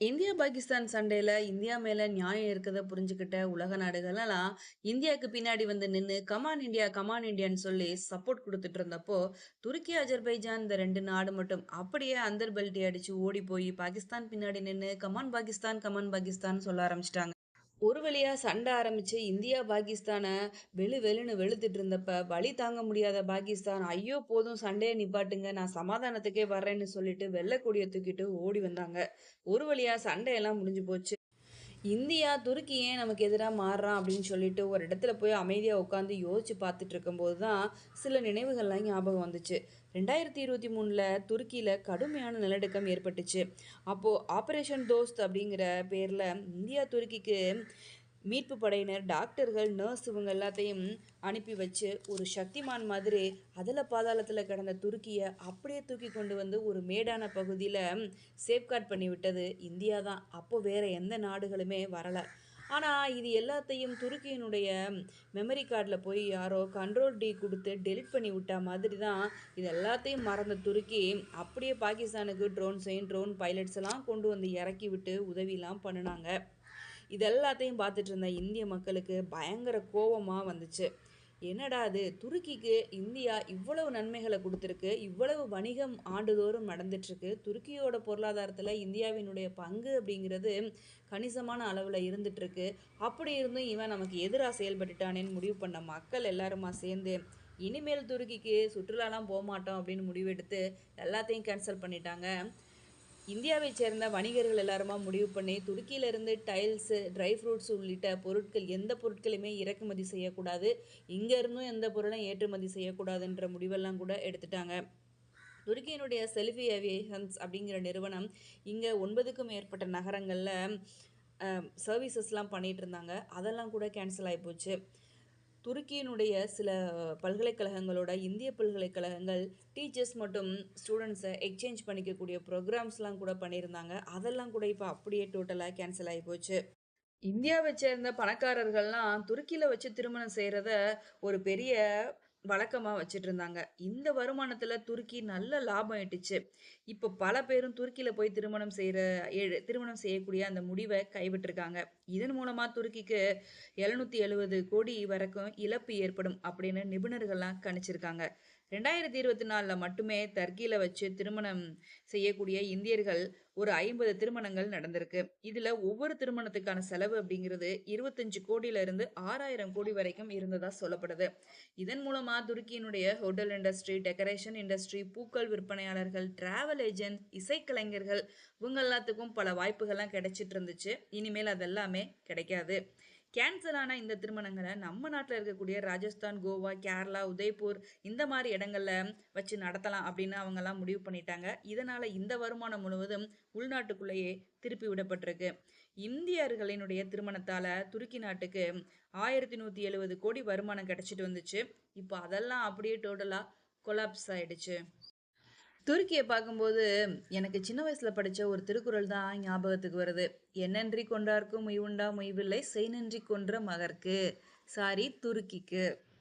India Pakistan சண்டையில் India மேலே நியாயம் இருக்கிறத புரிஞ்சுக்கிட்ட உலக நாடுகளெல்லாம் இந்தியாவுக்கு பின்னாடி வந்து நின்று கமான் இந்தியா கமான் இந்தியான்னு சொல்லி சப்போர்ட் கொடுத்துட்டு இருந்தப்போ துருக்கி அஜர்பைஜான் இந்த ரெண்டு நாடு மட்டும் அப்படியே அந்தர் பெல்ட்டி அடிச்சு ஓடி போய் பாகிஸ்தான் பின்னாடி நின்று கமான் பாகிஸ்தான் கமான் பாகிஸ்தான் சொல்ல ஆரம்பிச்சிட்டாங்க. ஒரு வழியாக சண்டை ஆரம்பித்து இந்தியா பாகிஸ்தானை வெளு வெளுன்னு வெளுத்துட்டு இருந்தப்ப வழி தாங்க முடியாத பாகிஸ்தான். ஐயோ போதும் சண்டையை நிப்பாட்டுங்க நான் சமாதானத்துக்கே வர்றேன்னு சொல்லிட்டு வெள்ளைக்கொடியை தூக்கிட்டு ஓடி வந்தாங்க. ஒரு வழியாக சண்டையெல்லாம் முடிஞ்சு போச்சு. இந்தியா துருக்கி ஏன் நமக்கு எதிராக மாறுறான் அப்படின்னு சொல்லிட்டு ஒரு இடத்துல போய் அமைதியாக உட்காந்து யோசிச்சு பார்த்துட்டு இருக்கும்போது தான் சில நினைவுகள்லாம் ஞாபகம் வந்துச்சு. ரெண்டாயிரத்தி இருபத்தி மூணில் துருக்கியில் கடுமையான நிலநடுக்கம் ஏற்பட்டுச்சு. அப்போது ஆப்ரேஷன் தோஸ்த் அப்படிங்கிற பேரில் இந்தியா துருக்கிக்கு மீட்பு படையினர் டாக்டர்கள் நர்ஸ் இவங்க எல்லாத்தையும் அனுப்பி வச்சு ஒரு சக்திமான் மாதிரி அதில் பாதாளத்தில் கிடந்த துருக்கியை அப்படியே தூக்கி கொண்டு வந்து ஒரு மேடான பகுதியில் சேஃப்கார்ட் பண்ணி விட்டது இந்தியா தான். அப்போ வேறு எந்த நாடுகளுமே வரலை. ஆனால் இது எல்லாத்தையும் துருக்கியினுடைய மெமரி கார்டில் போய் யாரோ கண்ட்ரோல் டி கொடுத்து டெலிட் பண்ணி விட்டா மாதிரி தான் இது எல்லாத்தையும் மறந்த துருக்கி அப்படியே பாகிஸ்தானுக்கு ட்ரோன்ஸையும் ட்ரோன் பைலட்ஸ் எல்லாம் கொண்டு வந்து இறக்கி விட்டு உதவிலாம் பண்ணினாங்க. இது எல்லாத்தையும் பார்த்துட்டு இருந்த இந்திய மக்களுக்கு பயங்கர கோபமாக வந்துச்சு. என்னடா அது துருக்கிக்கு இந்தியா இவ்வளவு நன்மைகளை கொடுத்துருக்கு. இவ்வளவு வணிகம் ஆண்டுதோறும் நடந்துட்டுருக்கு. துருக்கியோட பொருளாதாரத்தில் இந்தியாவினுடைய பங்கு அப்படிங்கிறது கணிசமான அளவில் இருந்துகிட்ருக்கு அப்படி இருந்தும் இவன் நமக்கு எதிராக செயல்பட்டுட்டானேன்னு முடிவு பண்ண மக்கள் எல்லாருமா சேர்ந்து இனிமேல் துருக்கிக்கு சுற்றுலாலாம் போக மாட்டோம் அப்படின்னு முடிவெடுத்து எல்லாத்தையும் கேன்சல் பண்ணிட்டாங்க. இந்தியாவை சேர்ந்த வணிகர்கள் எல்லாருமா முடிவு பண்ணி துருக்கியிலிருந்து டைல்ஸு ட்ரை ஃப்ரூட்ஸ் உள்ளிட்ட பொருட்கள் எந்த பொருட்களையுமே இறக்குமதி செய்யக்கூடாது. இங்கேருந்தும் எந்த பொருளும் ஏற்றுமதி செய்யக்கூடாதுன்ற முடிவெல்லாம் கூட எடுத்துட்டாங்க. துருக்கியினுடைய செல்ஃபி ஏவியேஷன்ஸ் அப்படிங்கிற நிறுவனம் இங்கே ஒன்பதுக்கும் மேற்பட்ட நகரங்களில் சர்வீசஸ்லாம் பண்ணிகிட்டு இருந்தாங்க. அதெல்லாம் கூட கேன்சல் ஆகிப்போச்சு துருக்கியினுடைய சில பல்கலைக்கழகங்களோட இந்திய பல்கலைக்கழகங்கள் டீச்சர்ஸ் மற்றும் ஸ்டூடெண்ட்ஸை எக்ஸ்சேஞ்ச் பண்ணிக்கக்கூடிய ப்ரோக்ராம்ஸ்லாம் கூட பண்ணியிருந்தாங்க. அதெல்லாம் கூட இப்போ அப்படியே டோட்டலாக கேன்சல் ஆகி போச்சு. இந்தியாவை சேர்ந்த பணக்காரர்கள்லாம் துருக்கியில் வச்சு திருமணம் செய்கிறத ஒரு பெரிய வழக்கமாக வச்சுட்டு இருந்தாங்க இந்த வருமானத்தில் துருக்கி நல்ல லாபம் ஆயிட்டுச்சு. இப்போ பல பேரும் துருக்கியில் போய் திருமணம் செய்கிற திருமணம் செய்யக்கூடிய அந்த முடிவை கைவிட்டிருக்காங்க இதன் மூலமாக துருக்கிக்கு எழுநூற்றி எழுபது கோடி வரைக்கும் இழப்பு ஏற்படும் அப்படின்னு நிபுணர்கள்லாம் கணிச்சிருக்காங்க. ரெண்டாயிரத்தி இருபத்தி நாலில் மட்டுமே தர்க்கியில் வச்சு திருமணம் செய்யக்கூடிய இந்தியர்கள் ஒரு ஐம்பது திருமணங்கள் நடந்திருக்கு. இதில் ஒவ்வொரு திருமணத்துக்கான செலவு அப்படிங்கிறது இருபத்தஞ்சு கோடியிலிருந்து ஆறாயிரம் கோடி வரைக்கும் இருந்ததாக சொல்லப்படுது. இதன் மூலமாக துருக்கியினுடைய ஹோட்டல் இண்டஸ்ட்ரி டெக்கரேஷன் இண்டஸ்ட்ரி பூக்கள் விற்பனையாளர்கள் டிராவல் ஏஜென்ட் இசைக்கலைஞர்கள் இவங்க எல்லாத்துக்கும் பல வாய்ப்புகள்லாம் கிடைச்சிட்டு இருந்துச்சு. இனிமேல் அதெல்லாமே கிடைக்காது. கேன்சல் ஆன இந்த திருமணங்களை நம்ம நாட்டில் இருக்கக்கூடிய ராஜஸ்தான் கோவா கேரளா உதய்பூர் இந்த மாதிரி இடங்களில் வச்சு நடத்தலாம் அப்படின்னு அவங்கெல்லாம் முடிவு பண்ணிட்டாங்க. இதனால் இந்த வருமானம் முழுவதும் உள்நாட்டுக்குள்ளேயே திருப்பி விடப்பட்டிருக்கு. இந்தியர்களினுடைய திருமணத்தால் துருக்கி நாட்டுக்கு ஆயிரத்தி நூற்றி எழுபது கோடி வருமானம் கிடச்சிட்டு வந்துச்சு. இப்போ அதெல்லாம் அப்படியே டோட்டலாக கொலாப்ஸ் ஆயிடுச்சு. துருக்கியை பார்க்கும்போது எனக்கு சின்ன வயசில் படித்த ஒரு திருக்குறள் தான் ஞாபகத்துக்கு வருது. என்னன்றி கொண்டார்க்கும் முய்வுண்டா முய்வில்லை செய் நன்றி கொன்ற மகர்க்கு சாரி துருக்கிக்கு.